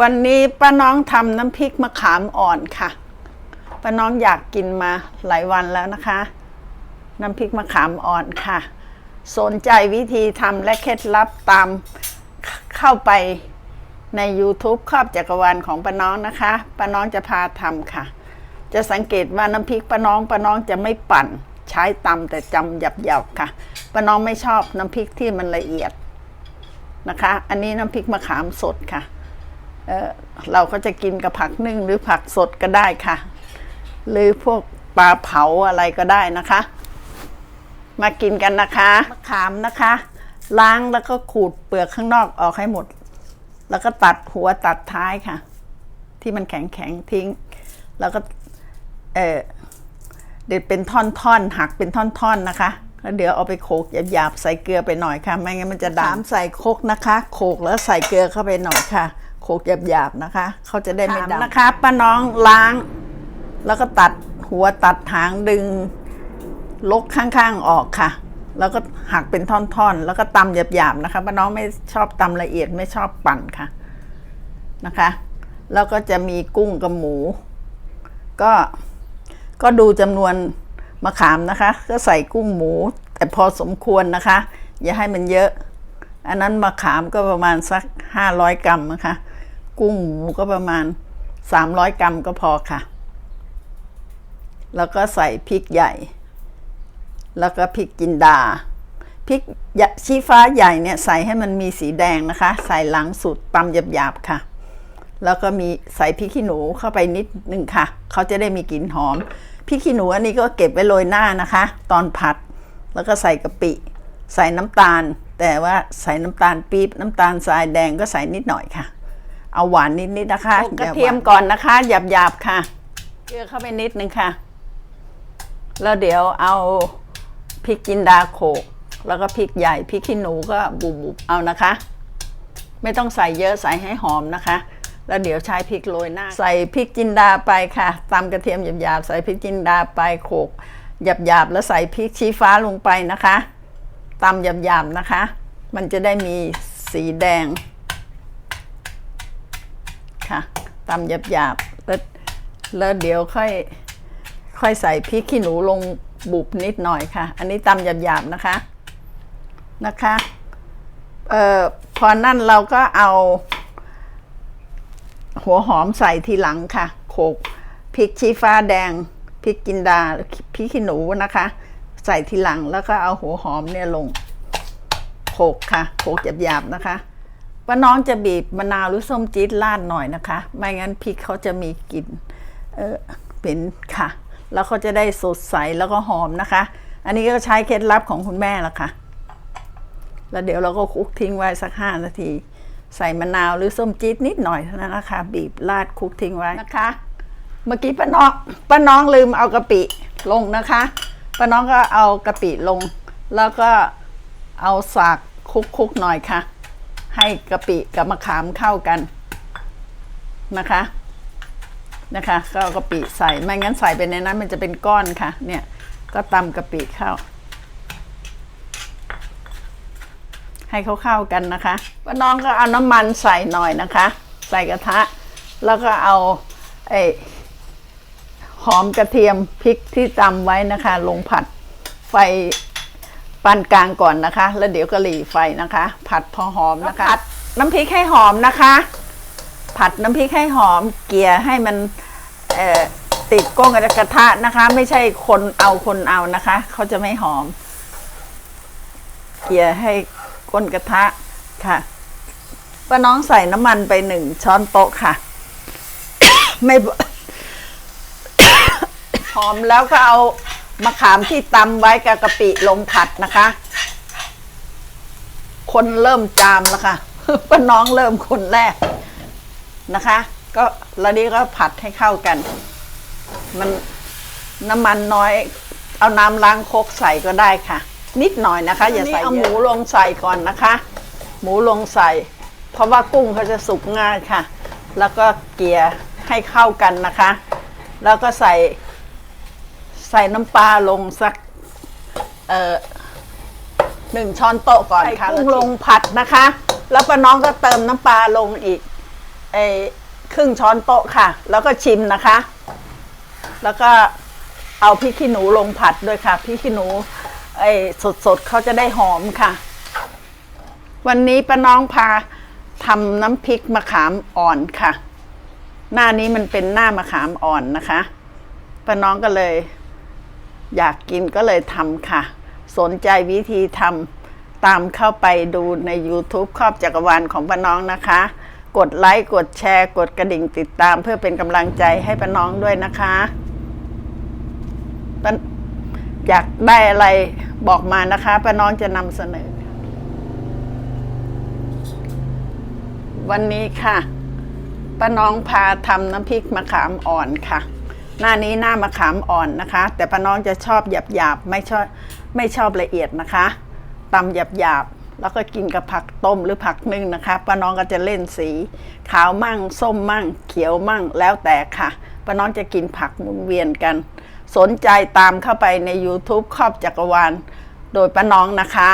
วันนี้ป้าน้องทำน้ำพริกมะขามอ่อนค่ะป้าน้องอยากกินมาหลายวันแล้วนะคะ น้ำพริกมะขามอ่อนค่ะ สนใจวิธีทำและเคล็ดลับตามเข้าไปใน YouTube ครอบจักรวาลของป้าน้องนะคะป้าน้องจะพาทำค่ะ จะสังเกตว่าน้ำพริกป้าน้องป้าน้องจะไม่ปั่น ใช้ตำแต่จำหยับๆค่ะป้าน้องไม่ชอบน้ำพริกที่มันละเอียดนะคะ อันนี้น้ำพริกมะขามสดค่ะ เราก็จะกินกับผักนึ่งหรือผักสดก็ได้ค่ะ หรือพวกปลาเผาอะไรก็ได้นะคะ มากินกันนะคะมะขามนะคะ ล้างแล้วก็ขูดเปลือกข้างนอกออกให้หมด แล้วก็ตัดหัวตัดท้ายค่ะ ที่มันแข็งแข็งทิ้ง แล้วก็เออเด็ดเป็นท่อนๆหักเป็นท่อนๆนะคะแล้วเดี๋ยวเอาไปโขลกหยาบๆใส่เกลือไปหน่อยค่ะ ไม่งั้นมันจะดำใส่โคกนะคะ โขลกแล้วใส่เกลือเข้าไปหน่อยค่ะ โขกหยาบๆนะคะ เขาจะได้ไม่ดำนะคะป้าน้องล้าง แล้วก็ตัดหัวตัดหางดึง ลกข้างๆออกค่ะ แล้วก็หักเป็นท่อนๆ แล้วก็ตำหยาบๆนะคะป้าน้องไม่ชอบตำละเอียดไม่ชอบปั่นค่ะนะคะ แล้วก็จะมีกุ้งกับหมู ก็ก็ดูจำนวนมะขามนะคะ ก็ใส่กุ้งหมู แต่พอสมควรนะคะ อย่าให้มันเยอะ อันนั้นมะขามก็ประมาณสักห้าร้อยกรัมนะคะ กุ้งหมูก็ประมาณสามร้อยกรัมก็พอค่ะ แล้วก็ใส่พริกใหญ่ แล้วก็พริกจินดาพริกชี้ฟ้าใหญ่เนี่ยใส่ให้มันมีสีแดงนะคะ ใส่หลังสุดตำหยาบๆค่ะ แล้วก็มีใส่พริกขี้หนูเข้าไปนิดหนึ่งค่ะ เขาจะได้มีกลิ่นหอมพริกขี้หนูอันนี้ก็เก็บไว้โรยหน้านะคะ ตอนผัด แล้วก็ใส่กะปิ ใส่น้ำตาล แต่ว่าใส่น้ำตาลปี๊บน้ำตาลทรายแดงก็ใส่นิดหน่อยค่ะ เอาหวานนิดๆนะคะกระเทียมก่อนนะคะ หยาบๆค่ะเกลือเข้าไปนิดนึงค่ะ แล้วเดี๋ยวเอาพริกจินดาโขลกแล้วก็พริกใหญ่พริกขี้หนูก็บุบๆเอานะคะ ไม่ต้องใส่เยอะใส่ให้หอมนะคะ แล้วเดี๋ยวใช้พริกโรยหน้า ใส่พริกจินดาไปค่ะตำกระเทียมหยาบๆใส่พริกจินดาไปโขลกหยาบๆแล้วใส่พริกชี้ฟ้าลงไปนะคะตำหยาบๆนะคะ มันจะได้มีสีแดง ค่ะตำหยาบๆแล้วแล้วเดี๋ยวค่อยค่อยใส่พริกขี้หนูลงบุบนิดหน่อยค่ะ อันนี้ตำหยาบๆนะคะนะคะเอ่อพอนั่นเราก็เอา หัวหอมใส่ทีหลังค่ะโขลกพริกชี้ฟ้าแดงพริกกินดาพริกขี้หนูนะคะ ใส่ทีหลังแล้วก็เอาหัวหอมเนี่ยลงโขลกค่ะโขลกหยาบๆนะคะ ป้าน้องจะบีบมะนาวหรือส้มจี๊ดราดหน่อยนะคะ ไม่งั้นพริกเขาจะมีกลิ่นเออเป็นค่ะ แล้วเขาจะได้สดใสแล้วก็หอมนะคะ อันนี้ก็ใช้เคล็ดลับของคุณแม่ละค่ะ แล้วเดี๋ยวเราก็คลุกทิ้งไว้สักห้านาที ใส่มะนาวหรือส้มจี๊ดนิดหน่อยเท่านั้นนะคะ บีบราดคลุกทิ้งไว้นะคะ เมื่อกี้ป้าน้องป้าน้องลืมเอากะปิลงนะคะป้าน้องก็เอากะปิลง แล้วก็เอาสากคลุกๆหน่อยค่ะ ให้กะปิกับมะขามเข้ากันนะคะ นะคะก็เอากะปิใส่ไม่งั้นใส่ไปในนั้นมันจะเป็นก้อนค่ะ เนี่ยก็ตำกะปิเข้า ให้เขาเข้ากันนะคะป้าน้องก็เอาน้ำมันใส่หน่อยนะคะ ใส่กระทะ แล้วก็เอาไอหอมกระเทียมพริกที่ตำไว้นะคะ ลงผัดไฟ ปานกลางก่อนนะคะ แล้วเดี๋ยวก็หลีไฟนะคะ ผัดพอหอมนะคะผัดน้ำพริกให้หอมนะคะ ผัดน้ำพริกให้หอม เกลี่ยให้มันเอ่อติดก้นกระทะนะคะ ไม่ใช่คนเอาคนเอานะคะเขาจะไม่หอม เกลี่ยให้ก้นกระทะค่ะป้าน้องใส่น้ำมันไปหนึ่งช้อนโต๊ะค่ะ ไม่บหอมแล้วก็เอา มะขามที่ตำไว้กับกะปิลงผัดนะคะ คนเริ่มจามแล้วค่ะป้าน้องเริ่มคนแรกนะคะ ก็แล้วนี้ก็ผัดให้เข้ากัน มันน้ำมันน้อย เอาน้ำล้างโคกใส่ก็ได้ค่ะ นิดหน่อยนะคะ อย่าใส่เอาหมูลงใส่ก่อนนะคะ หมูลงใส่ เพราะว่ากุ้งเขาจะสุกง่ายค่ะ แล้วก็เกลี่ยให้เข้ากันนะคะ แล้วก็ใส่ ใส่น้ำปลาลงสัก เอ่อหนึ่งช้อนโต๊ะก่อนค่ะกุ้งลงผัดนะคะ แล้วป้าน้องก็เติมน้ำปลาลงอีกไอ้ครึ่งช้อนโต๊ะค่ะ แล้วก็ชิมนะคะ แล้วก็เอาพริกขี้หนูลงผัดด้วยค่ะพริกขี้หนู ไอ้สดๆเขาจะได้หอมค่ะ วันนี้ป้าน้องพาทำน้ำพริกมะขามอ่อนค่ะ หน้านี้มันเป็นหน้ามะขามอ่อนนะคะป้าน้องก็เลย อยากกินก็เลยทำค่ะ สนใจวิธีทำตามเข้าไปดูใน YouTube ครอบจักรวาลของป้าน้องนะคะ กดไลค์กดแชร์กดกระดิ่งติดตามเพื่อเป็นกำลังใจให้ป้าน้องด้วยนะคะอยากได้อะไรบอกมานะคะป้าน้องจะนำเสนอ วันนี้ค่ะป้าน้องพาทำน้ำพริกมะขามอ่อนค่ะ หน้านี้หน้ามะขามอ่อนนะคะ แต่ป้าน้องจะชอบหยาบหยาบไม่ชอบไม่ชอบละเอียดนะคะตำหยาบหยาบแล้วก็กินกับผักต้มหรือผักนึ่งนะคะป้าน้องก็จะเล่นสี ขาวมั่ง ส้มมั่ง เขียวมั่งแล้วแต่ค่ะป้าน้องจะกินผักหมุนเวียนกัน สนใจตามเข้าไปใน YouTube ครอบจักรวาลโดยป้าน้องนะคะ